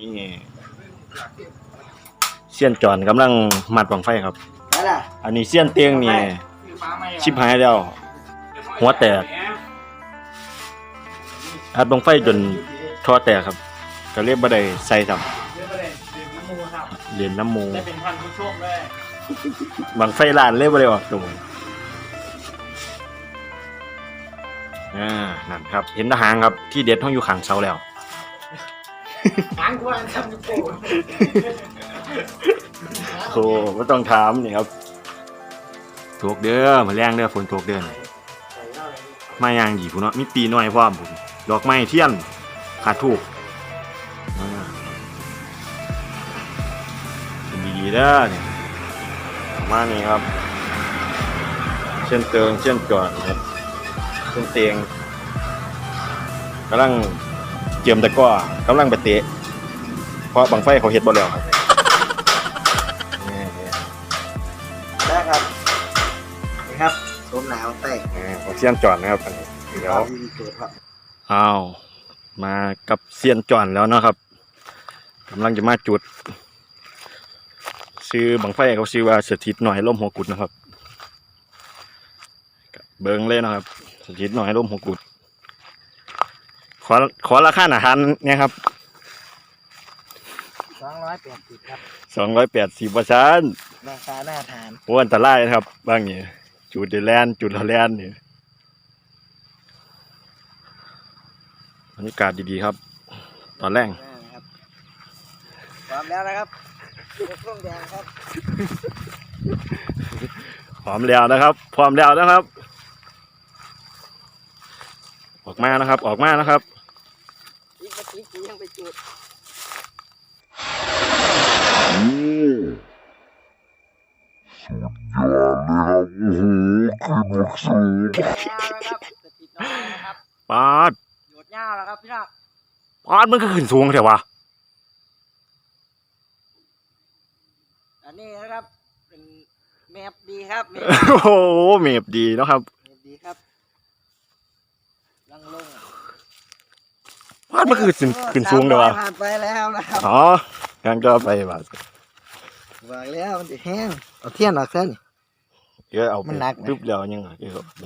นี่เสี้ยนจอนกำลังมัดบังไฟครับนั่นน่ะอันนี้เสี้ยนเตียงนี่ชิบหายแล้ว หัวแตกอัดบังไฟจนท่อแตกครับ ก็เรียกบ่ได้ใส่ทำเหรียญน้ำมูได้เป็นพันผู้ชมเลยบังไฟลานเรียกบ่ได้ออกตรงอ่านั่นครับ เห็นทหารครับที่เด็ดห้องอยู่ข้างเสาแล้ว หางกวนทำโป่โอ้ไม่ต้องถามนี่ครับถูกเด้อมาแรงเด้อฝนตกเด้อนี่มายางดีพุ่นเนาะมีปีน้อยพร้อมพุ่นดอกไม้เทียนขาดถูกดีๆเด้อนี่ประมานี้ครับ เช่นเติงเช่นจอดครับเช่นเตียงกำลัง จียมตะกร้อกำลังไปเตะ เพราะบังไฟเขาเฮ็ดบ่แล้วครับนี่นะครับนี่ครับสวมหนาวแตกอ่าผมเซียนจอนนะครับอันนี้เดี๋ยวที่มีเกิดครับอ้าวมากับเซียนจอนแล้วนะครับกำลังจะมาจุด ซื้อบังไฟเขาซื้อว่าสถิตหน่อยล่มหัวกุดนะครับก็เบิ้งเลยนะครับสถิตหน่อยล่มหัวกุด ขอขอราคาอาหารเนี่ยครับสองร้อยแปดสิบครับสองร้อยแปดสิบเปอร์เซ็นต์ราคาหน้าทานโอ้อันตรายนะครับ บางอย่างจุดเดแลนด์จุดละแลนด์นี่บรรยากาศดีๆครับ ตอนแรกนะครับพร้อมแล้วนะครับยกเครื่องแดงครับพร้อมแล้วนะครับพร้อมแล้วนะครับ ออกมานะครับ ออกมานะครับ อีกกะทิกูยังไปจุดนะครับโอ้โหขึ้นบกสูงยาวแล้วครับกะทิน้อยนะครับปาดหยดยาวแล้วครับพี่น้องปาดมันก็ขึ้นสูงเถอะวะอันนี้นะครับเป็นแมปดีครับแมปโอ้โหเมบดีเนาะครับแมปดีครับลังลง ปาดมันก็ขึ้นขึ้นสูงเถอะวะสามร้อยผ่านไปแล้วนะครับอ๋องั้นก็ไปบาดบอกแล้วมันจะแห้งเอาเทียนออกเส้นเดี๋ยวเอาไปมันหนักไหม ปึ๊บแล้วยังไงเดี๋ยวเอาไป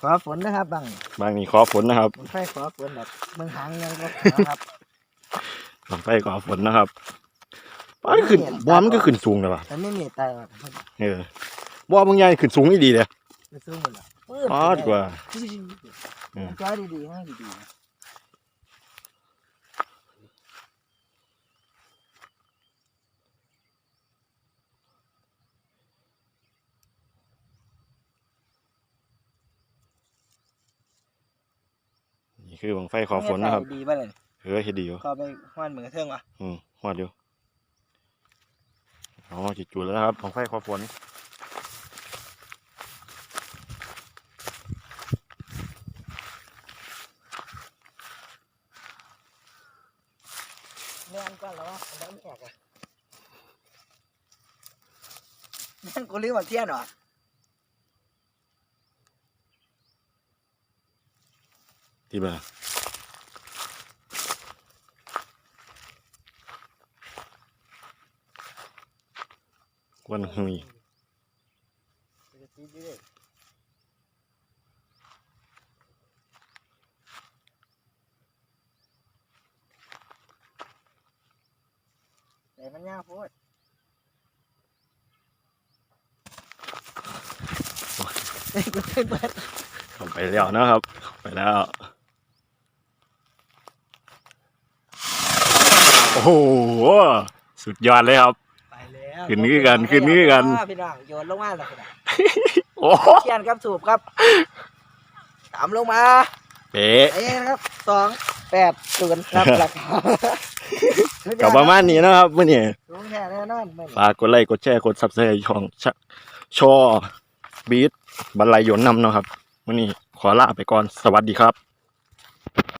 ขอฝนนะครับบังบางนี้ขอฝนนะครับมันไฟขอฝนแบบเมืองหางยังก็นะครับลองไปขอฝนนะครับปาดขึ้นบอมนก็ขึ้นสูงเลยวะมันไม่มีตายหรอกมันเออบอมบางใหญ่ขึ้นสูงนี่ดีเลยไม่สู้มันหรอกปื้ปาดกว่าอืมจ้าดีๆให้ดีๆ คือบังไฟขอฝนนะครับให้ดีป่ะเลยเออเฮ็ดดีอยู่เข้าไปห้อนเหมือนกระเทืองวะอืมฮอดอยู่อ๋อจิจุดแล้วนะครับบังไฟขอฝนแม่นก่อนแล้ววะแล้วแขกอะนั่นกูเรียกว่าเทียนเหรอ ที่บ้านกวนหุยแต่มันยากโพูดเฮ้ยกูไม่เปิดเข้าไปแล้วนะครับเข้าไปแล้ว อ้โหสุดยอดเลยครับ ไปแล้วขึ้นนี่กันขึ้นนี่กัน พี่น้องโยนลงมาแล้วพี่น้องโอ้โหเทียนครับสูบครับตามลงมาเป๊ะ เอ้นะครับสองแปดศูนย์ครับราคากับประมาณนี้นะครับมื่อนี้ลงแค่แน่นอนไม่ฝากกดไลค์กดแชร์กดซับสไครต์ช่องชะชอบีทบรรลัยยนต์นำเนาะครับมื่อนี้ขอลาไปก่อนสวัสดีครับ